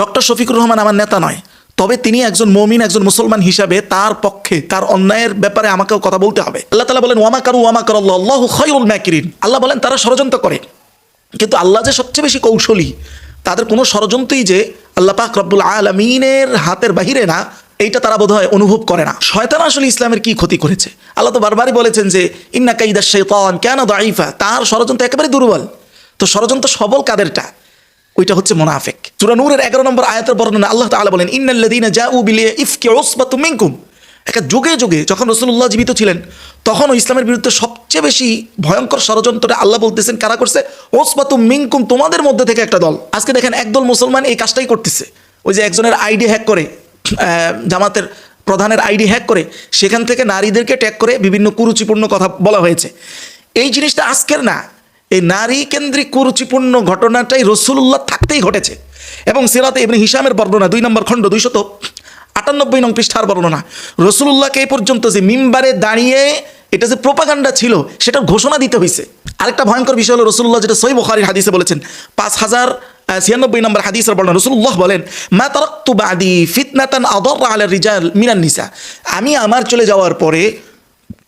Doctor Shafiqur Rahman আমার নেতা নয়, তবে তিনি একজন মমিন, একজন মুসলমান হিসাবে তার পক্ষে, তার অন্যায়ের ব্যাপারে আমাকেও কথা বলতে হবে। আল্লাহ তালা বলেন, ওয়ামা কারু, ওয়ামা কর আল্লাহ খয়রুল ম্যাকিরিন আল্লাহ বলেন, তারা ষড়যন্ত্র করে। কিন্তু আল্লাহ যে সবচেয়ে বেশি কৌশলী, তাদের কোনো ষড়যন্ত্রই যে আল্লাহ পাক রব্বুল আলমিনের হাতের বাহিরে না, এইটা তারা বোধহয় অনুভব করে না। শয়তান আসলে ইসলামের কি ক্ষতি করেছে? আল্লাহ তো বারবারই বলেছেন যে, ইন্না কাইদা শৈতান কেন দাইফা তার ষড়যন্ত্র একেবারে দুর্বল। তো ষড়যন্ত্র সবল কাদেরটা? ওইটা হচ্ছে মোনাফেক। সূরা নূরের এগারো নম্বর আয়াতের বর্ণনা আল্লাহ তাআলা বলেন, ইন্নাল্লাযীনা জাউ বিল ইফকি উসবাতুম মিনকুম। একটা যুগে যুগে যখন রসুল্লাহ জীবিত ছিলেন, তখন ইসলামের বিরুদ্ধে সবচেয়ে বেশি ভয়ঙ্কর ষড়যন্ত্রটা আল্লাহ বলতেছেন, কারা করছে? ওসবাতুম মিনকুম, তোমাদের মধ্যে থেকে একটা দল। আজকে দেখেন একদল মুসলমান এই কাজটাই করতেছে। ওই যে একজনের আইডি হ্যাক করে জামাতের প্রধানের আইডি হ্যাক করে, সেখান থেকে নারীদেরকে ট্যাগ করে বিভিন্ন কুরুচিপূর্ণ কথা বলা হয়েছে। এই জিনিসটা আজকের না। এই নারী কেন্দ্রিক কুরুচিপূর্ণ ঘটনাটাই রসুল্লাহ থাকতেই ঘটেছে। এবং সিরাতে এমনি হিসামের বর্ণনা, দুই নম্বর খণ্ড দুইশত আটানব্বই নং পৃষ্ঠার বর্ণনা, রসুল্লাহকে এই পর্যন্ত যে মিম্বারে দাঁড়িয়ে এটা যে প্রোপাগান্ডা ছিল সেটা ঘোষণা দিতে হয়েছে আরেকটা ভয়ঙ্কর বিষয় হলো রসুল্লাহ যেটা সই বখারির হাদিসে বলেছেন, পাঁচ হাজার ছিয়ানব্বই নম্বর হাদিসের বর্ণনা, রসুল্লাহ বলেন, মা তারাক্তু বাদি ফিতনাতান আদর আলা রিজাল মিনান নিসা। আমি আমার চলে যাওয়ার পরে,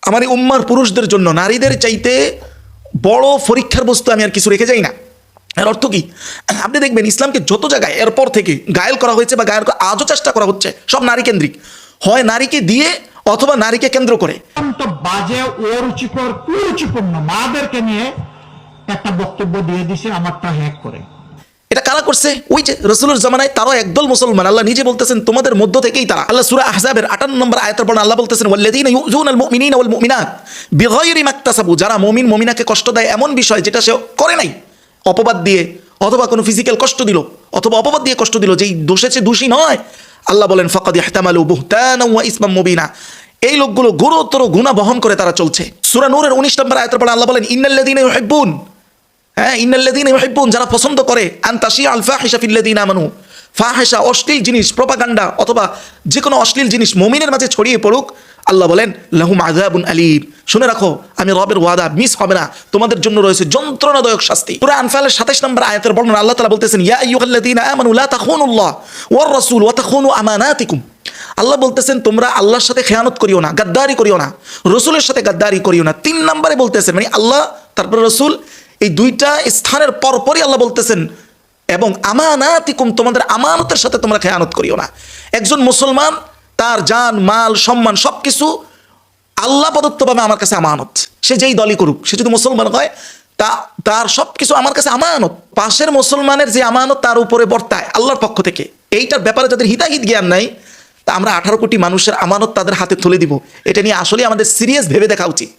আমার উম্মার পুরুষদের জন্য, নারীদের চাইতে বড় পরীক্ষার বস্তু আমি আর কিছু রেখে যাই না। এর অর্থ কি? আপনি দেখবেন ইসলামকে যত জায়গায় এরপর থেকে গায়েল করা হয়েছে বা গায়েল আজও চেষ্টা করা হচ্ছে, সব নারী কেন্দ্রিক হয় নারীকে দিয়ে অথবা নারীকে কেন্দ্র করে। বাজে মাদেরকে নিয়ে একটা বক্তব্য দিয়ে দিছে আমারটা হ্যাক করে। এটা কারা করছে? ওই যে রসুলের জামানায় তারাও একদল মুসলমান। আল্লাহ নিজে বলতেছেন, তোমাদের মধ্য থেকেই তারা। আল্লাহ সুরা আহজাবের 58 নম্বর আয়াতের পর আল্লাহ বলতেছেন, ওয়াল্লাযীনা ইউযুনাল মুমিনিনা ওয়াল মুমিনাত মাকতাসাবু। যারা মুমিন, মুমিনাকে কষ্ট দেয় এমন বিষয় যেটা সে করে নাই। অপবাদ দিয়ে, অথবা কোনো ফিজিক্যাল কষ্ট দিল, অথবা অপবাদ দিয়ে কষ্ট দিল, যেই দোষে সে দোষী নয়। আল্লাহ বলেন, ফাকাদ ইহতামালু বুহতানা ওয়া ইসমাম মুবিনা। এই লোকগুলো গুরুতর গুনাহ বহন করে তারা চলছে। সূরা নূরের 19 নম্বর আয়াতের পর আল্লাহ বলেন, ইন্নাল্লাযীনা ইউহিব্বুন। হ্যাঁ ইন্নাল্লাযীনা ইউহিব্বুন, যারা পছন্দ করে আন তাশিয়া আল ফাহিশা ফিল্লাযীনা আমানু। ফাহিশা অশ্লীল জিনিস, প্রপাগান্ডা, অথবা যে কোনো অশ্লীল জিনিস মুমিনের মাঝে ছড়িয়ে পড়ুক, আল্লাহ বলেন, লাহুম আযাবুন আলীম। শুনে রাখো, আমি রবের ওয়াদা মিস হবে না, তোমাদের জন্য রয়েছে যন্ত্রণাদায়ক শাস্তি। সূরা আনফালের 27 নম্বর আয়াতের বর্ণনা আল্লাহ তাআলা বলতেছেন, ইয়া আইয়ুহাল্লাযীনা আমানু, লা তাখুনুল্লাহ ওয়ার রাসূল ওয়া তাখুনু আমানাতিকুম। আল্লাহ বলতেছেন, তোমরা আল্লাহর সাথে খেয়ানত করিও না, গাদ্দারি করিও না, রসুলের সাথে গাদ্দারি করিও না। তিন নম্বরে বলতেছেন মানে আল্লাহ, তারপর রসুল এই দুইটা স্থানের পরপরই আল্লাহ বলতেছেন, এবং আমানাতিকুম, তোমাদের আমানতের সাথে তোমরা খেয়ানত করিও না। একজন মুসলমান, তার জান, মাল, সম্মান সব কিছু আল্লাহ প্রদত্তভাবে আমার কাছে আমানত। সে যেই দলই করুক, সে যদি মুসলমান হয়, তা, তার সব কিছু আমার কাছে আমানত। পাশের মুসলমানের যে আমানত, তার উপরে বর্তায় আল্লাহর পক্ষ থেকে। এইটার ব্যাপারে যাদের হিতাহিত জ্ঞান নাই, তা আমরা আঠারো কোটি মানুষের আমানত তাদের হাতে তুলে দিব। এটা নিয়ে আসলে আমাদের সিরিয়াস ভেবে দেখা উচিত।